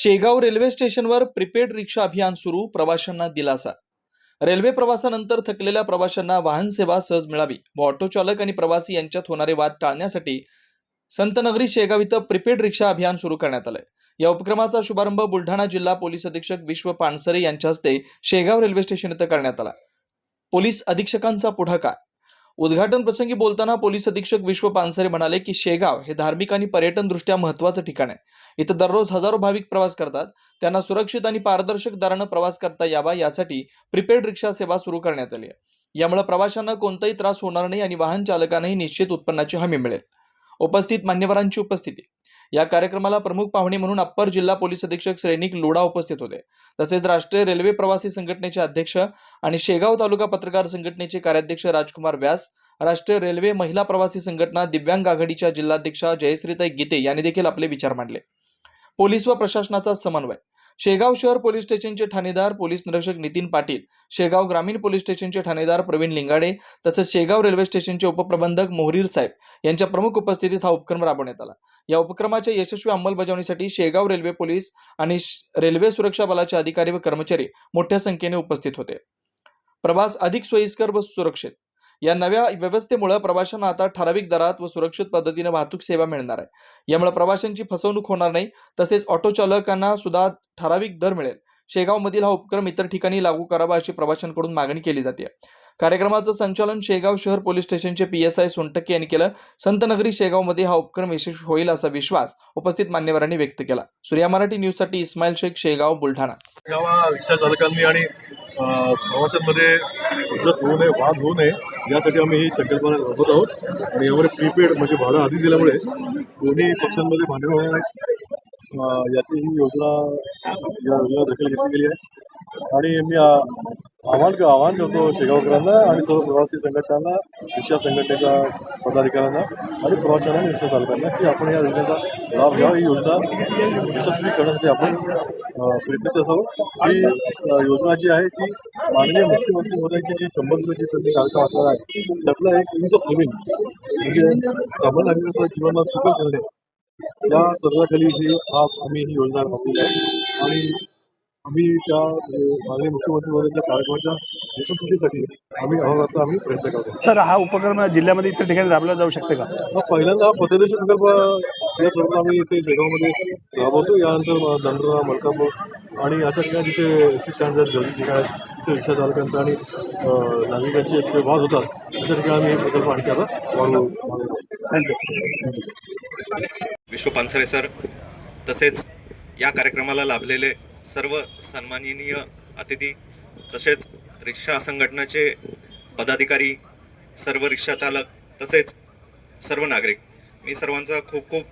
Shegaon railway स्टेशनवर prepaid rickshaw अभियान सुरू प्रवाशांना दिलासा. रेल्वे प्रवासानंतर थकलेल्या प्रवाशांना वाहन सेवा सहज मिळावी. व ऑटो चालक आणि प्रवासी यांच्यात होणारे वाद टाळण्यासाठी संतनगरी शेगाव इथं प्रिपेड रिक्षा अभियान सुरू करण्यात आलंय. या उपक्रमाचा शुभारंभ बुलढाणा जिल्हा पोलीस अधीक्षक विश्व पानसरे यांच्या हस्ते शेगाव रेल्वे स्टेशन इथं करण्यात आला. पोलीस अधीक्षकांचा पुढाकार उद्घाटन प्रसंगी बोलताना पोलीस अधीक्षक विश्व पानसरे म्हणाले की शेगाव हे धार्मिक आणि पर्यटन दृष्ट्या महत्वाचं ठिकाण आहे. इथं दररोज हजारो भाविक प्रवास करतात. त्यांना सुरक्षित आणि पारदर्शक दरानं प्रवास करता यावा यासाठी प्रिपेड रिक्षा सेवा सुरू करण्यात आली आहे. यामुळे प्रवाशांना कोणताही त्रास होणार नाही आणि वाहन चालकांनाही निश्चित उत्पन्नाची हमी मिळेल. उपस्थित मान्यवरांची उपस्थिती या कार्यक्रमाला प्रमुख पाहुणे म्हणून अप्पर जिल्हा पोलीस अधीक्षक सैनिक लोढा उपस्थित होते. तसेच राष्ट्रीय रेल्वे प्रवासी संघटनेचे अध्यक्ष आणि शेगाव तालुका पत्रकार संघटनेचे कार्याध्यक्ष राजकुमार व्यास राष्ट्रीय रेल्वे महिला प्रवासी संघटना दिव्यांग आघाडीच्या जिल्हाध्यक्षा जयश्रीताई गीते यांनी देखील आपले विचार मांडले. पोलीस व प्रशासनाचा समन्वय. शेगाव शहर पोलीस स्टेशनचे ठाणेदार पोलीस निरीक्षक नितीन पाटील शेगाव ग्रामीण पोलीस स्टेशनचे ठाणेदार प्रवीण लिंगाडे तसेच शेगाव रेल्वे स्टेशनचे उपप्रबंधक मोहरीर साहेब यांच्या प्रमुख उपस्थितीत हा उपक्रम राबवण्यात आला. या उपक्रमाच्या यशस्वी अंमलबजावणीसाठी शेगाव रेल्वे पोलीस आणि रेल्वे सुरक्षा बलाचे अधिकारी व कर्मचारी मोठ्या संख्येने उपस्थित होते. प्रवास अधिक सोयीस्कर व सुरक्षित. या नव्या व्यवस्थेमुळे प्रवाशांना आता ठराविक दरात व सुरक्षित पद्धतीने वाहतूक सेवा मिळणार आहे. यामुळे प्रवाशांची फसवणूक होणार नाही तसेच ऑटो चालकांना सुद्धा ठराविक दर मिळेल. शेगावमधील हा उपक्रम इतर ठिकाणी लागू करावा अशी प्रवाशांकडून मागणी केली जाते. कार्यक्रमाचं संचालन शेगाव शहर पोलीस स्टेशनचे पी एस आय सोनटक्के यांनी केलं. संतनगरी शेगावमध्ये हा उपक्रम यशस्वी होईल असा विश्वास उपस्थित मान्यवरांनी व्यक्त केला. सूर्या मराठी न्यूजसाठी इस्माईल शेख शेगाव बुलढाणा. रिक्षा चालकांनी आणि प्रवाशांमध्ये हुज्जत होऊ नये वाद होऊ नये यासाठी आम्ही ही संकल्पना राबवत आहोत. आणि यामध्ये प्रीपेड म्हणजे भाडं आधी दिल्यामुळे दोन्ही पक्षांमध्ये भांडवल होणार याची ही योजना या दखल घेतली गेली आहे आणि मी आव्हान आव्हान करतो शेगावकरांना आणि सर्व प्रवासी संघटनांना रिक्षा संघटनेच्या पदाधिकाऱ्यांना आणि प्रवाशांना आणि रिक्षा चालकांना की आपण या योजनेचा लाभ घ्यावा. ही योजना यशस्वी करण्यासाठी आपण अ, असावं ही योजना जी आहे ती माननीय मुख्यमंत्री मोदयांची जी शंभर रुपयाची त्यांनी कार्यक्रम असणार आहे त्यातला एक ईज ऑफ लिव्हिंग म्हणजे सामान्य नागरिकाचं जीवनात सुख करणे या सर्वाखाली ही आज आम्ही ही योजना राबवली आहे आणि आम्ही त्या माननीय मुख्यमंत्री मोदयांच्या कार्यक्रमाच्या यशस्वीसाठी आम्ही अहोरात्र आम्ही प्रयत्न करतो. सर हा उपक्रम जिल्ह्यामध्ये इतर ठिकाणी राबवला जाऊ शकते का? हा पहिल्यांदा हा प्रकल्प या स्वरूपात आम्ही इथे शेगावमध्ये राबवतो. यानंतर दंडोरा मलकापूर आणि अशा ठिकाणी जिथे एस टी स्टँड आहेत गर्दी ठिकाण आहेत तिथे रिक्षा चालकांचा आणि नागरिकांचे जे वाद होतात अशा ठिकाणी आम्ही हे प्रकल्प आणखी आता वाढवू. थँक्यू. विश्व पानसरे सर तसेच या कार्यक्रमाला लाभलेले सर्व सन्माननीय अतिथी तसेच रिक्षा संघटनेचे पदाधिकारी सर्व रिक्षा चालक तसेच सर्व नागरिक मी सर्वांचा खूप खूप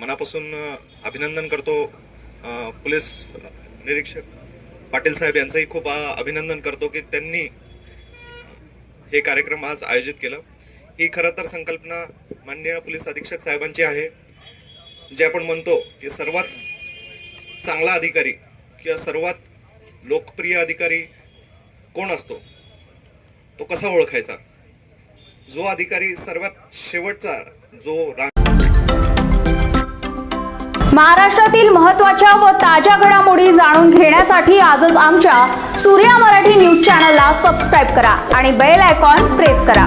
मनापासून अभिनंदन करतो. पोलीस निरीक्षक पाटील साहेब यांचंही खूप अभिनंदन करतो की त्यांनी हे कार्यक्रम आज आयोजित केलं. ही खरं तर संकल्पना मान्य पोलीस अधीक्षक साहेबांची आहे. जे आपण म्हणतो की सर्वात चांगला अधिकारी किंवा सर्वात लोकप्रिय अधिकारी कोण असतो? तो कसा ओळखायचा? जो अधिकारी सर्वात शेवटचा जो रा महाराष्ट्रातील महत्त्वाच्या व ताज्या घडामोडी जाणून घेण्यासाठी आजच आमच्या सूर्या मराठी न्यूज चॅनलला सबस्क्राईब करा आणि बेल आयकॉन प्रेस करा.